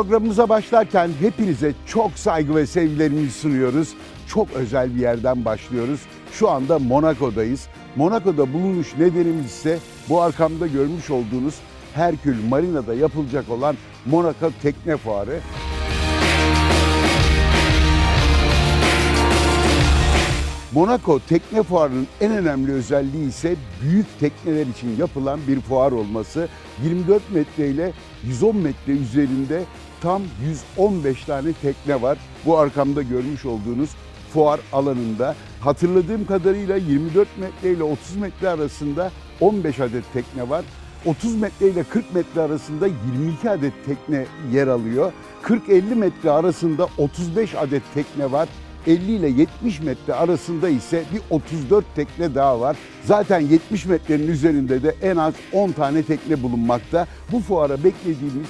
Programımıza başlarken hepinize çok saygı ve sevgilerimizi sunuyoruz. Çok özel bir yerden başlıyoruz. Şu anda Monaco'dayız. Monaco'da bulunuş nedenimiz ise bu arkamda görmüş olduğunuz Herkül Marina'da yapılacak olan Monaco Tekne Fuarı. Monaco Tekne Fuarı'nın en önemli özelliği ise büyük tekneler için yapılan bir fuar olması. 24 metre ile 110 metre üzerinde tam 115 tane tekne var. Bu arkamda görmüş olduğunuz fuar alanında. Hatırladığım kadarıyla 24 metre ile 30 metre arasında 15 adet tekne var. 30 metre ile 40 metre arasında 22 adet tekne yer alıyor. 40-50 metre arasında 35 adet tekne var. 50 ile 70 metre arasında ise bir 34 tekne daha var. Zaten 70 metrenin üzerinde de en az 10 tane tekne bulunmakta. Bu fuara beklediğimiz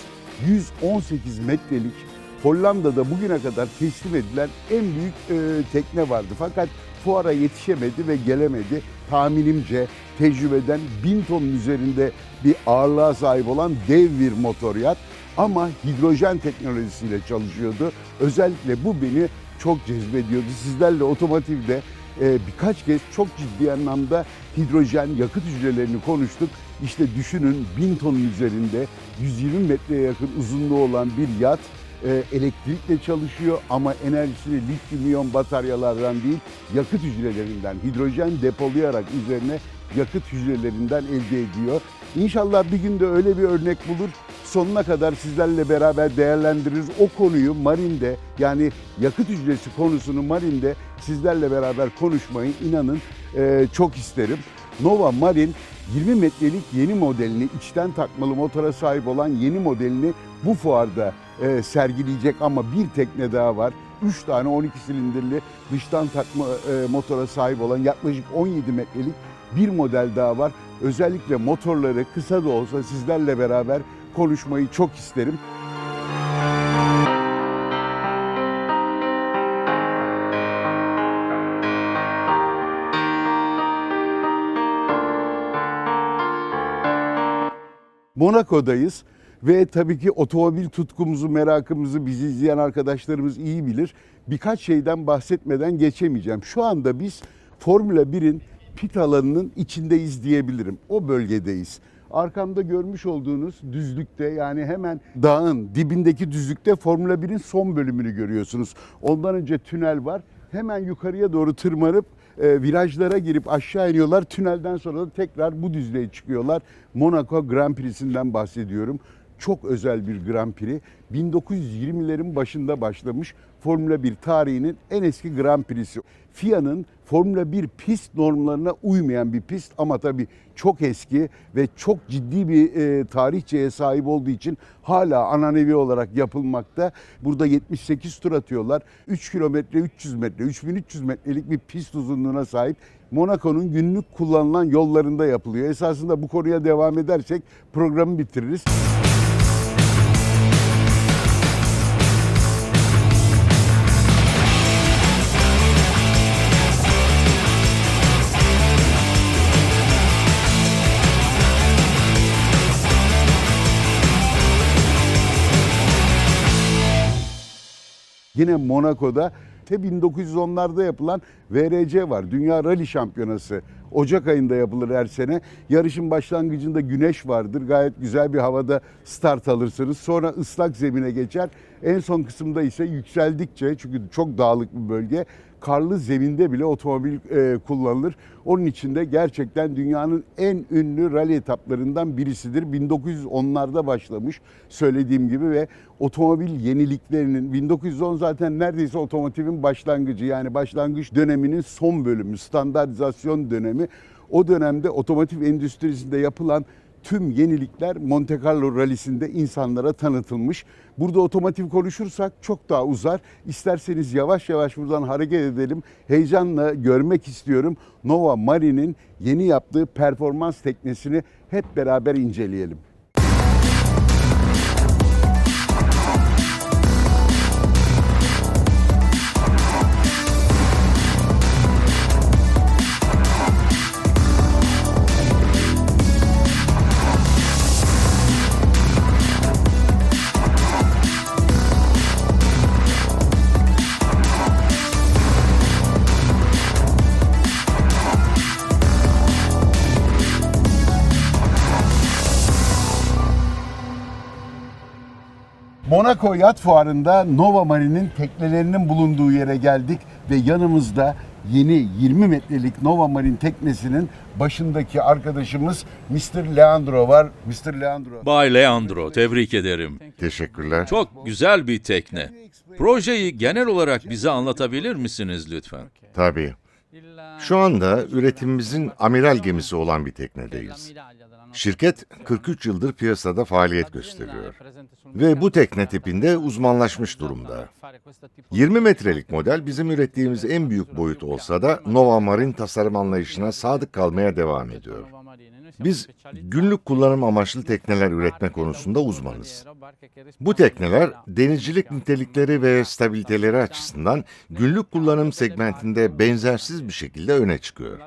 118 metrelik Hollanda'da bugüne kadar teslim edilen en büyük e, tekne vardı. Fakat fuara yetişemedi ve gelemedi. Tahminimce tecrübeden 1000 tonun üzerinde bir ağırlığa sahip olan dev bir motor yat ama hidrojen teknolojisiyle çalışıyordu. Özellikle bu beni çok cezbediyordu. Sizlerle otomotivde e, birkaç kez çok ciddi anlamda hidrojen yakıt hücrelerini konuştuk. İşte düşünün 1000 tonun üzerinde 120 metreye yakın uzunluğu olan bir yat e, elektrikle çalışıyor ama enerjisini lityum iyon bataryalardan değil yakıt hücrelerinden hidrojen depolayarak üzerine yakıt hücrelerinden elde ediyor. İnşallah bir gün de öyle bir örnek bulur. Sonuna kadar sizlerle beraber değerlendiririz. O konuyu Marin'de yani yakıt hücresi konusunu Marin'de sizlerle beraber konuşmayı inanın e, çok isterim. Nova Marin 20 metrelik yeni modelini içten takmalı motora sahip olan yeni modelini bu fuarda e, sergileyecek ama bir tekne daha var. 3 tane 12 silindirli dıştan takma e, motora sahip olan yaklaşık 17 metrelik bir model daha var. Özellikle motorları kısa da olsa sizlerle beraber konuşmayı çok isterim. Monaco'dayız ve tabii ki otomobil tutkumuzu, merakımızı bizi izleyen arkadaşlarımız iyi bilir. Birkaç şeyden bahsetmeden geçemeyeceğim. Şu anda biz Formula 1'in pit alanının içindeyiz diyebilirim. O bölgedeyiz. Arkamda görmüş olduğunuz düzlükte yani hemen dağın dibindeki düzlükte Formula 1'in son bölümünü görüyorsunuz. Ondan önce tünel var. Hemen yukarıya doğru tırmanıp e, virajlara girip aşağı iniyorlar. Tünelden sonra da tekrar bu düzlüğe çıkıyorlar. Monaco Grand Prix'sinden bahsediyorum. Çok özel bir Grand Prix. 1920'lerin başında başlamış Formula 1 tarihinin en eski Grand Prix'si. FIA'nın Formula 1 pist normlarına uymayan bir pist ama tabii çok eski ve çok ciddi bir e, tarihçeye sahip olduğu için hala ananevi olarak yapılmakta. Burada 78 tur atıyorlar. 3 kilometre 300 metre, 3300 metrelik bir pist uzunluğuna sahip. Monaco'nun günlük kullanılan yollarında yapılıyor. Esasında bu konuya devam edersek programı bitiririz. Yine Monaco'da te 1910'larda yapılan VRC var. Dünya Rally Şampiyonası. Ocak ayında yapılır her sene. Yarışın başlangıcında güneş vardır. Gayet güzel bir havada start alırsınız. Sonra ıslak zemine geçer. En son kısımda ise yükseldikçe çünkü çok dağlık bir bölge karlı zeminde bile otomobil e, kullanılır. Onun için de gerçekten dünyanın en ünlü rally etaplarından birisidir. 1910'larda başlamış söylediğim gibi ve otomobil yeniliklerinin 1910 zaten neredeyse otomotivin başlangıcı yani başlangıç döneminin son bölümü, standartizasyon dönemi. O dönemde otomotiv endüstrisinde yapılan tüm yenilikler Monte Carlo rallisinde insanlara tanıtılmış. Burada otomotiv konuşursak çok daha uzar. İsterseniz yavaş yavaş buradan hareket edelim. Heyecanla görmek istiyorum. Nova Mari'nin yeni yaptığı performans teknesini hep beraber inceleyelim. Monaco Yat Fuarı'nda Nova Marine'in teknelerinin bulunduğu yere geldik ve yanımızda yeni 20 metrelik Nova Marine teknesinin başındaki arkadaşımız Mr. Leandro var. Mr. Leandro. Bay Leandro, tebrik ederim. Teşekkürler. Çok güzel bir tekne. Projeyi genel olarak bize anlatabilir misiniz lütfen? Tabii. Şu anda üretimimizin amiral gemisi olan bir teknedeyiz. Şirket 43 yıldır piyasada faaliyet gösteriyor. Ve bu tekne tipinde uzmanlaşmış durumda. 20 metrelik model bizim ürettiğimiz en büyük boyut olsa da Nova Marine tasarım anlayışına sadık kalmaya devam ediyor. Biz günlük kullanım amaçlı tekneler üretme konusunda uzmanız. Bu tekneler denizcilik nitelikleri ve stabiliteleri açısından günlük kullanım segmentinde benzersiz bir şekilde öne çıkıyor.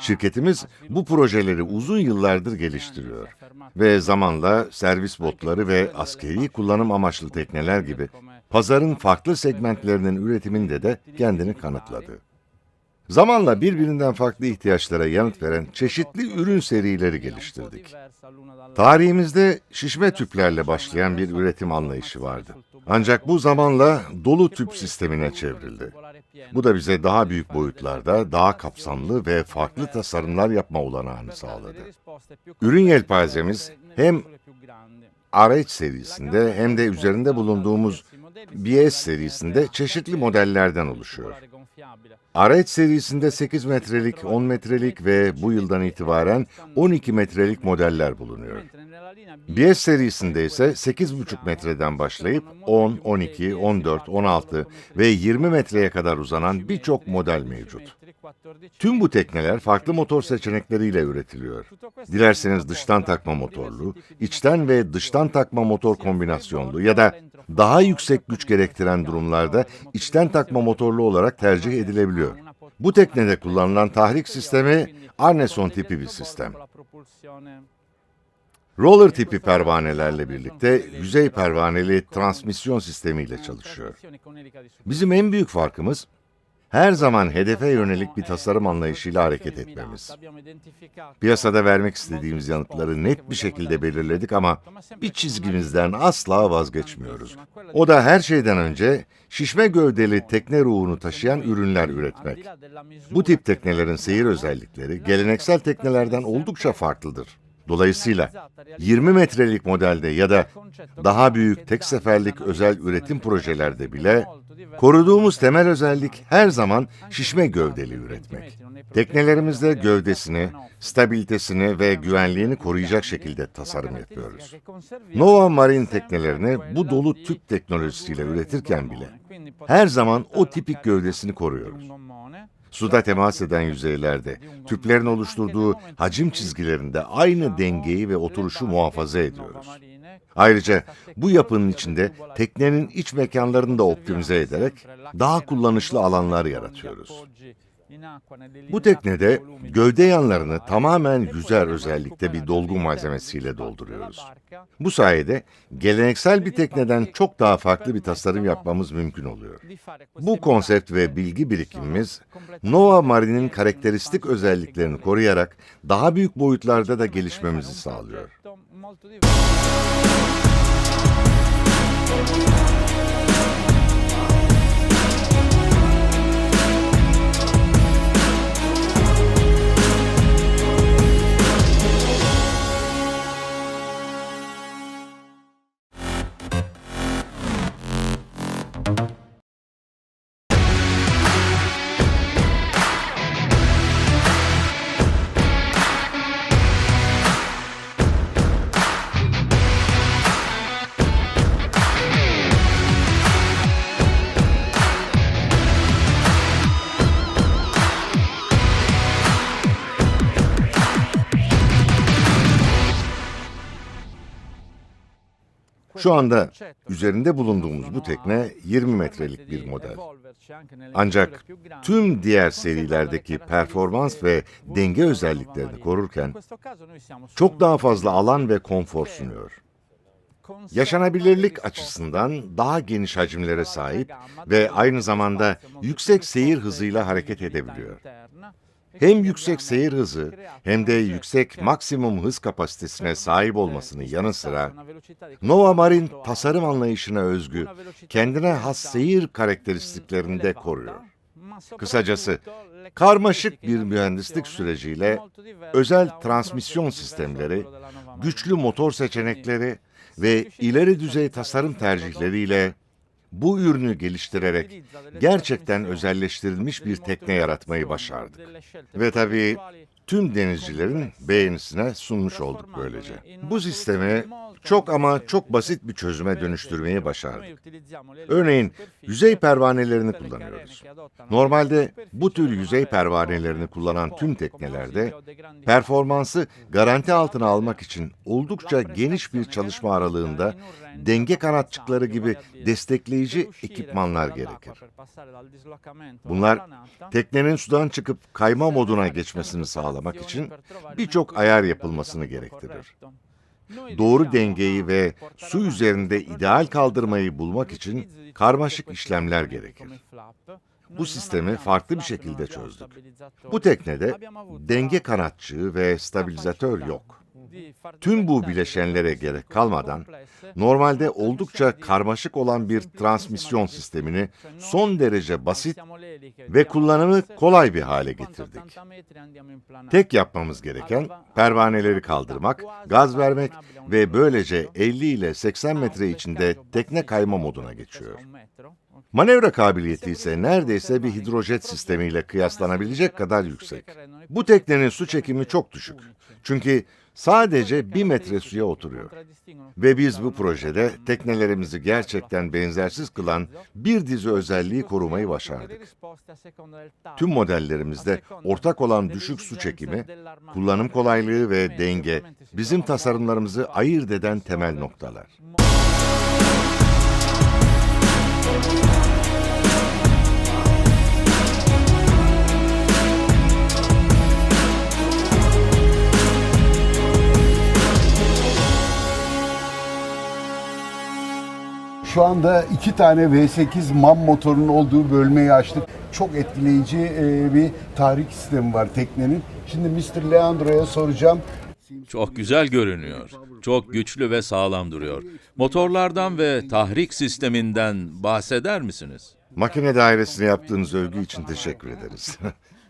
Şirketimiz bu projeleri uzun yıllardır geliştiriyor ve zamanla servis botları ve askeri kullanım amaçlı tekneler gibi pazarın farklı segmentlerinin üretiminde de kendini kanıtladı. Zamanla birbirinden farklı ihtiyaçlara yanıt veren çeşitli ürün serileri geliştirdik. Tarihimizde şişme tüplerle başlayan bir üretim anlayışı vardı. Ancak bu zamanla dolu tüp sistemine çevrildi. Bu da bize daha büyük boyutlarda, daha kapsamlı ve farklı tasarımlar yapma olanağını sağladı. Ürün yelpazemiz hem RH serisinde hem de üzerinde bulunduğumuz BS serisinde çeşitli modellerden oluşuyor. RH serisinde 8 metrelik, 10 metrelik ve bu yıldan itibaren 12 metrelik modeller bulunuyor. BS serisinde ise 8,5 metreden başlayıp 10, 12, 14, 16 ve 20 metreye kadar uzanan birçok model mevcut. Tüm bu tekneler farklı motor seçenekleriyle üretiliyor. Dilerseniz dıştan takma motorlu, içten ve dıştan takma motor kombinasyonlu ya da daha yüksek güç gerektiren durumlarda içten takma motorlu olarak tercih edilebiliyor. Bu teknede kullanılan tahrik sistemi Arneson tipi bir sistem. Roller tipi pervanelerle birlikte yüzey pervaneli transmisyon sistemiyle çalışıyor. Bizim en büyük farkımız her zaman hedefe yönelik bir tasarım anlayışıyla hareket etmemiz. Piyasada vermek istediğimiz yanıtları net bir şekilde belirledik ama bir çizgimizden asla vazgeçmiyoruz. O da her şeyden önce şişme gövdeli tekne ruhunu taşıyan ürünler üretmek. Bu tip teknelerin seyir özellikleri geleneksel teknelerden oldukça farklıdır. Dolayısıyla 20 metrelik modelde ya da daha büyük tek seferlik özel üretim projelerde bile koruduğumuz temel özellik her zaman şişme gövdeli üretmek. Teknelerimizde gövdesini, stabilitesini ve güvenliğini koruyacak şekilde tasarım yapıyoruz. Nova Marine teknelerini bu dolu tüp teknolojisiyle üretirken bile her zaman o tipik gövdesini koruyoruz. Suda temas eden yüzeylerde tüplerin oluşturduğu hacim çizgilerinde aynı dengeyi ve oturuşu muhafaza ediyoruz. Ayrıca bu yapının içinde teknenin iç mekanlarını da optimize ederek daha kullanışlı alanlar yaratıyoruz. Bu teknede gövde yanlarını tamamen yüzer özellikte bir dolgu malzemesiyle dolduruyoruz. Bu sayede geleneksel bir tekneden çok daha farklı bir tasarım yapmamız mümkün oluyor. Bu konsept ve bilgi birikimimiz Nova Marine'in karakteristik özelliklerini koruyarak daha büyük boyutlarda da gelişmemizi sağlıyor. Şu anda üzerinde bulunduğumuz bu tekne 20 metrelik bir model. Ancak tüm diğer serilerdeki performans ve denge özelliklerini korurken çok daha fazla alan ve konfor sunuyor. Yaşanabilirlik açısından daha geniş hacimlere sahip ve aynı zamanda yüksek seyir hızıyla hareket edebiliyor. Hem yüksek seyir hızı hem de yüksek maksimum hız kapasitesine sahip olmasının yanı sıra Nova Marine tasarım anlayışına özgü, kendine has seyir karakteristiklerini de koruyor. Kısacası, karmaşık bir mühendislik süreciyle özel transmisyon sistemleri, güçlü motor seçenekleri ve ileri düzey tasarım tercihleriyle bu ürünü geliştirerek gerçekten özelleştirilmiş bir tekne yaratmayı başardık. Ve tabii tüm denizcilerin beğenisine sunmuş olduk böylece. Bu sistemi çok ama çok basit bir çözüme dönüştürmeyi başardık. Örneğin yüzey pervanelerini kullanıyoruz. Normalde bu tür yüzey pervanelerini kullanan tüm teknelerde performansı garanti altına almak için oldukça geniş bir çalışma aralığında denge kanatçıkları gibi destekleyici ekipmanlar gerekir. Bunlar teknenin sudan çıkıp kayma moduna geçmesini sağlamak için birçok ayar yapılmasını gerektirir. Doğru dengeyi ve su üzerinde ideal kaldırmayı bulmak için karmaşık işlemler gerekir. Bu sistemi farklı bir şekilde çözdük. Bu teknede denge kanatçığı ve stabilizatör yok. Tüm bu bileşenlere gerek kalmadan normalde oldukça karmaşık olan bir transmisyon sistemini son derece basit ve kullanımı kolay bir hale getirdik. Tek yapmamız gereken pervaneleri kaldırmak, gaz vermek ve böylece 50 ile 80 metre içinde tekne kayma moduna geçiyor. Manevra kabiliyeti ise neredeyse bir hidrojet sistemiyle kıyaslanabilecek kadar yüksek. Bu teknenin su çekimi çok düşük. Çünkü sadece bir metre suya oturuyor. Ve biz bu projede teknelerimizi gerçekten benzersiz kılan bir dizi özelliği korumayı başardık. Tüm modellerimizde ortak olan düşük su çekimi, kullanım kolaylığı ve denge bizim tasarımlarımızı ayırt eden temel noktalar. Şu anda iki tane V8 MAM motorunun olduğu bölmeyi açtık. Çok etkileyici e, bir tahrik sistemi var teknenin. Şimdi Mr. Leandro'ya soracağım. Çok güzel görünüyor. Çok güçlü ve sağlam duruyor. Motorlardan ve tahrik sisteminden bahseder misiniz? Makine dairesine yaptığınız övgü için teşekkür ederiz.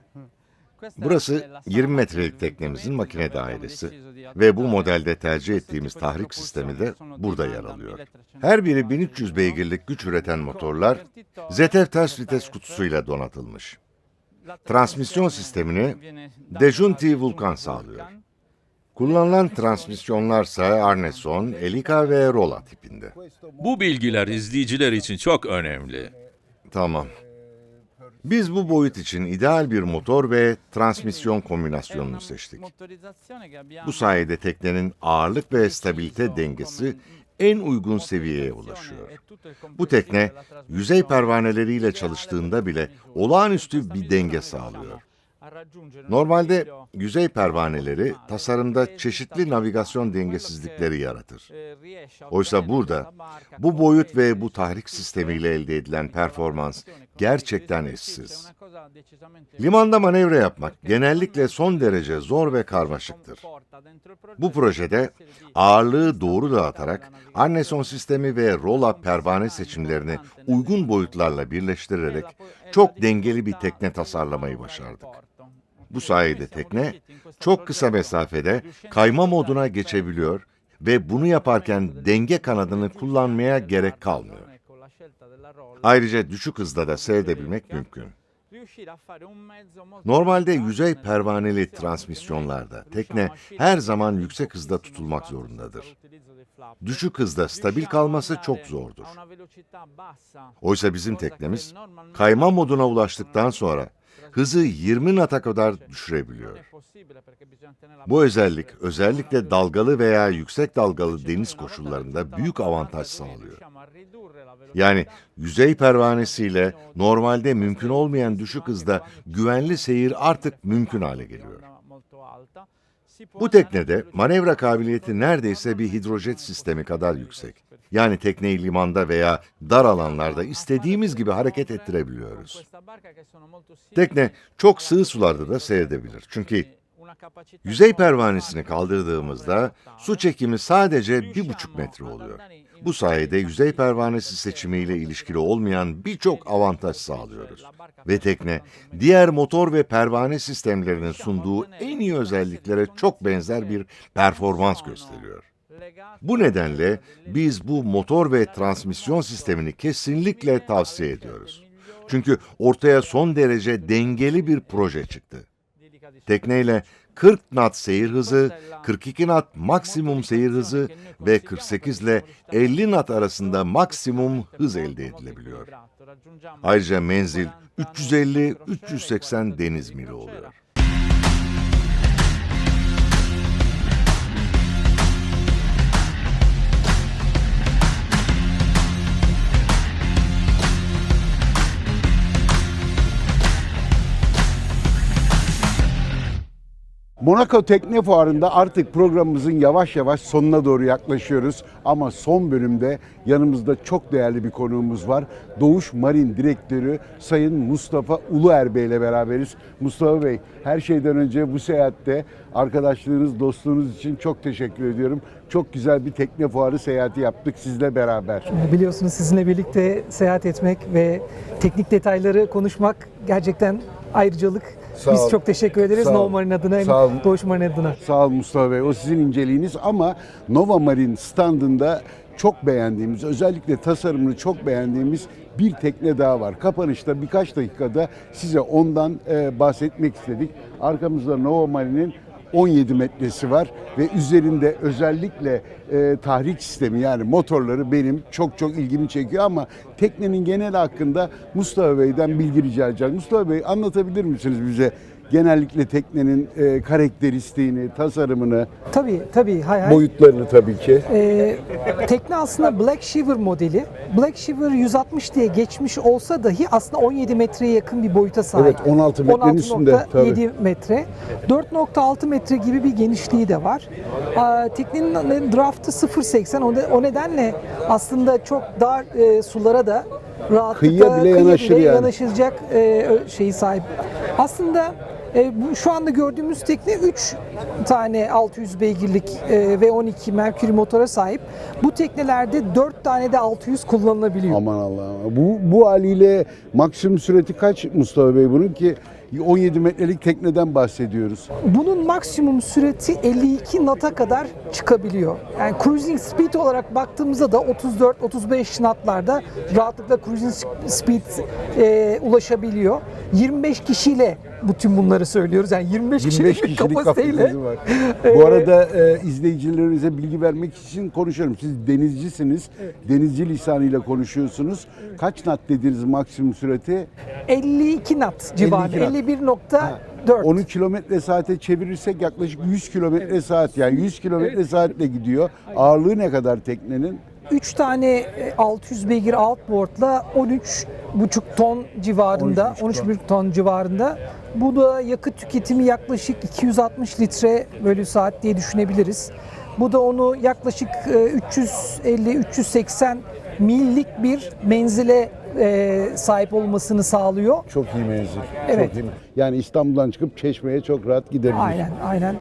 Burası 20 metrelik teknemizin makine dairesi ve bu modelde tercih ettiğimiz tahrik sistemi de burada yer alıyor. Her biri 1300 beygirlik güç üreten motorlar ZF ters vites kutusuyla donatılmış. Transmisyon sistemini Dejunti Vulkan sağlıyor. Kullanılan transmisyonlarsa Arneson, Elica ve Rolla tipinde. Bu bilgiler izleyiciler için çok önemli. Tamam. Biz bu boyut için ideal bir motor ve transmisyon kombinasyonunu seçtik. Bu sayede teknenin ağırlık ve stabilite dengesi en uygun seviyeye ulaşıyor. Bu tekne yüzey pervaneleriyle çalıştığında bile olağanüstü bir denge sağlıyor. Normalde yüzey pervaneleri tasarımda çeşitli navigasyon dengesizlikleri yaratır. Oysa burada bu boyut ve bu tahrik sistemiyle elde edilen performans gerçekten eşsiz. Limanda manevra yapmak genellikle son derece zor ve karmaşıktır. Bu projede ağırlığı doğru dağıtarak Arneson sistemi ve roll-up pervane seçimlerini uygun boyutlarla birleştirerek çok dengeli bir tekne tasarlamayı başardık. Bu sayede tekne çok kısa mesafede kayma moduna geçebiliyor ve bunu yaparken denge kanadını kullanmaya gerek kalmıyor. Ayrıca düşük hızda da seyredebilmek mümkün. Normalde yüzey pervaneli transmisyonlarda tekne her zaman yüksek hızda tutulmak zorundadır. Düşük hızda stabil kalması çok zordur. Oysa bizim teknemiz kayma moduna ulaştıktan sonra hızı 20 nata kadar düşürebiliyor. Bu özellik özellikle dalgalı veya yüksek dalgalı deniz koşullarında büyük avantaj sağlıyor. Yani yüzey pervanesiyle normalde mümkün olmayan düşük hızda güvenli seyir artık mümkün hale geliyor. Bu teknede manevra kabiliyeti neredeyse bir hidrojet sistemi kadar yüksek. Yani tekneyi limanda veya dar alanlarda istediğimiz gibi hareket ettirebiliyoruz. Tekne çok sığ sularda da seyredebilir. Çünkü yüzey pervanesini kaldırdığımızda su çekimi sadece bir buçuk metre oluyor. Bu sayede yüzey pervanesi seçimiyle ilişkili olmayan birçok avantaj sağlıyoruz. Ve tekne, diğer motor ve pervane sistemlerinin sunduğu en iyi özelliklere çok benzer bir performans gösteriyor. Bu nedenle biz bu motor ve transmisyon sistemini kesinlikle tavsiye ediyoruz. Çünkü ortaya son derece dengeli bir proje çıktı. Tekneyle 40 knot seyir hızı, 42 knot maksimum seyir hızı ve 48 ile 50 knot arasında maksimum hız elde edilebiliyor. Ayrıca menzil 350-380 deniz mili oluyor. Monaco Tekne Fuarı'nda artık programımızın yavaş yavaş sonuna doğru yaklaşıyoruz. Ama son bölümde yanımızda çok değerli bir konuğumuz var. Doğuş Marin Direktörü Sayın Mustafa Uluer Bey ile beraberiz. Mustafa Bey, her şeyden önce bu seyahatte arkadaşlığınız, dostluğunuz için çok teşekkür ediyorum. Çok güzel bir tekne fuarı seyahati yaptık sizle beraber. Biliyorsunuz sizinle birlikte seyahat etmek ve teknik detayları konuşmak gerçekten ayrıcalık. Sağ Biz ol. çok teşekkür ederiz Sağ ol. Nova Marine adına hem Sağ ol. Doğuş Marine adına. Sağ ol Mustafa Bey. O sizin inceliğiniz ama Nova Marine standında çok beğendiğimiz, özellikle tasarımını çok beğendiğimiz bir tekne daha var. Kapanışta birkaç dakikada size ondan e, bahsetmek istedik. Arkamızda Nova Marine'in 17 metresi var ve üzerinde özellikle e, tahrik sistemi yani motorları benim çok çok ilgimi çekiyor ama teknenin genel hakkında Mustafa Bey'den bilgi rica edeceğiz. Mustafa Bey anlatabilir misiniz bize genellikle teknenin e, karakteristiğini, tasarımını, Tabii tabii hay hay. boyutlarını tabii ki. Ee, tekne aslında Black Shiver modeli. Black Shiver 160 diye geçmiş olsa dahi aslında 17 metreye yakın bir boyuta sahip. Evet, 16 metrenin üstünde, tabii. 16.7 metre. 4.6 metre gibi bir genişliği de var. Aa, teknenin draftı 0.80 o, ne- o nedenle aslında çok dar e, sulara da rahatlıkla Kıyıya bile yanaşır yani. yanaşacak e, ö- şeyi sahip. Aslında e, bu, şu anda gördüğümüz tekne 3 tane 600 beygirlik e, ve 12 Mercury motora sahip. Bu teknelerde 4 tane de 600 kullanılabiliyor. Aman Allah'ım. Bu, bu haliyle maksimum süreti kaç Mustafa Bey bunun ki 17 metrelik tekneden bahsediyoruz. Bunun maksimum süreti 52 knot'a kadar çıkabiliyor. Yani cruising speed olarak baktığımızda da 34-35 knot'larda rahatlıkla cruising speed e, ulaşabiliyor. 25 kişiyle bu tüm bunları söylüyoruz. Yani 25, 25 kişilik kişilik kapasiteyle. var. Bu arada e, izleyicilerimize bilgi vermek için konuşuyorum. Siz denizcisiniz. Denizci lisanıyla konuşuyorsunuz. Kaç knot dediniz maksimum süreti? 52 knot civarında. 52 knot. 51.4. Onu kilometre saate çevirirsek yaklaşık 100 kilometre saat yani 100 kilometre saatle gidiyor. Ağırlığı ne kadar teknenin? 3 tane e, 600 beygir outboard'la 13,5 ton civarında, 13,5 13,5 ton civarında. Bu da yakıt tüketimi yaklaşık 260 litre bölü saat diye düşünebiliriz. Bu da onu yaklaşık e, 350-380 millik bir menzile e, sahip olmasını sağlıyor. Çok iyi menzil. Evet. Çok iyi. Yani İstanbul'dan çıkıp Çeşme'ye çok rahat gidebilir. Aynen, aynen.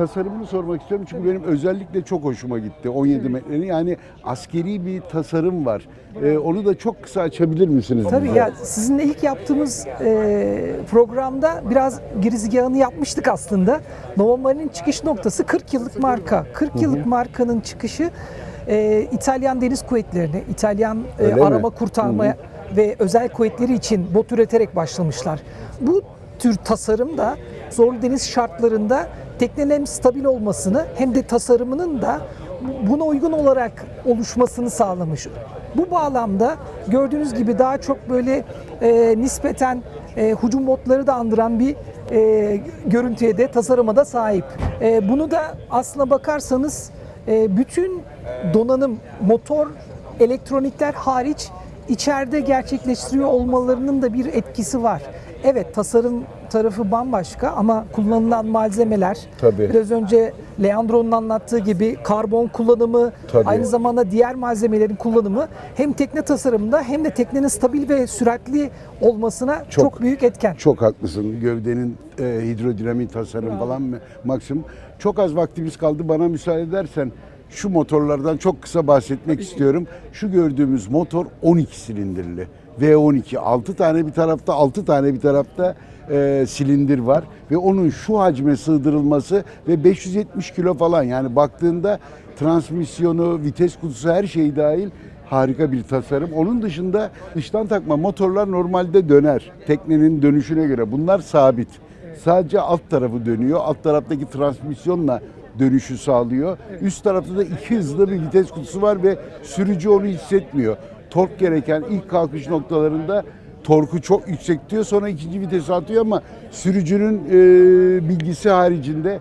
Tasarımını sormak istiyorum çünkü benim özellikle çok hoşuma gitti 17 metrenin. Yani askeri bir tasarım var. Ee, onu da çok kısa açabilir misiniz? Tabii bize? ya sizinle ilk yaptığımız e, programda biraz girizgahını yapmıştık aslında. Nova Marine'in çıkış noktası 40 yıllık marka. 40 yıllık markanın çıkışı e, İtalyan Deniz Kuvvetleri'ne, İtalyan e, Öyle mi? arama kurtarma ve özel kuvvetleri için bot üreterek başlamışlar. Bu tür tasarım da zorlu deniz şartlarında teknenin hem stabil olmasını hem de tasarımının da buna uygun olarak oluşmasını sağlamış. Bu bağlamda gördüğünüz gibi daha çok böyle e, nispeten e, hücum botları da andıran bir e, görüntüye de tasarıma da sahip. E, bunu da aslına bakarsanız e, bütün donanım, motor, elektronikler hariç içeride gerçekleştiriyor olmalarının da bir etkisi var. Evet tasarım tarafı bambaşka ama kullanılan malzemeler Tabii. biraz önce Leandro'nun anlattığı gibi karbon kullanımı Tabii. aynı zamanda diğer malzemelerin kullanımı hem tekne tasarımında hem de teknenin stabil ve süratli olmasına çok, Çok. büyük etken. Çok haklısın. Gövdenin e, hidrodinamik tasarım falan mı- maksimum. Çok az vaktimiz kaldı. Bana müsaade edersen şu motorlardan çok kısa bahsetmek istiyorum. Şu gördüğümüz motor 12 silindirli. V12. 6 tane bir tarafta, 6 tane bir tarafta e, silindir var ve onun şu hacme sığdırılması ve 570 kilo falan yani baktığında transmisyonu, vites kutusu her şey dahil harika bir tasarım. Onun dışında dıştan takma motorlar normalde döner. Teknenin dönüşüne göre. Bunlar sabit. Sadece alt tarafı dönüyor. Alt taraftaki transmisyonla dönüşü sağlıyor. Üst tarafta da iki hızlı bir vites kutusu var ve sürücü onu hissetmiyor. Tork gereken ilk kalkış noktalarında torku çok yüksek diyor. Sonra ikinci vitese atıyor ama sürücünün e, bilgisi haricinde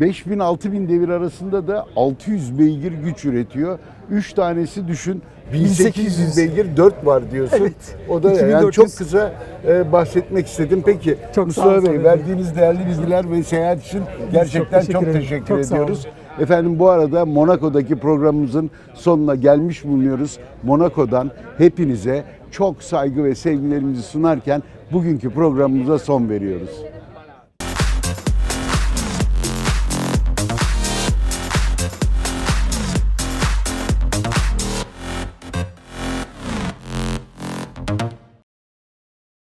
5000-6000 devir arasında da 600 beygir güç üretiyor. 3 tanesi düşün 1800 1800. beygir 4 var diyorsun. Evet. O da yani 2400. çok kısa e, bahsetmek istedim. Peki Çok Mustafa Bey verdiğiniz değerli bilgiler ve seyahat için gerçekten teşekkür çok teşekkür Çok sağ olun. ediyoruz. Efendim bu arada Monaco'daki programımızın sonuna gelmiş bulunuyoruz. Monaco'dan hepinize çok saygı ve sevgilerimizi sunarken bugünkü programımıza son veriyoruz.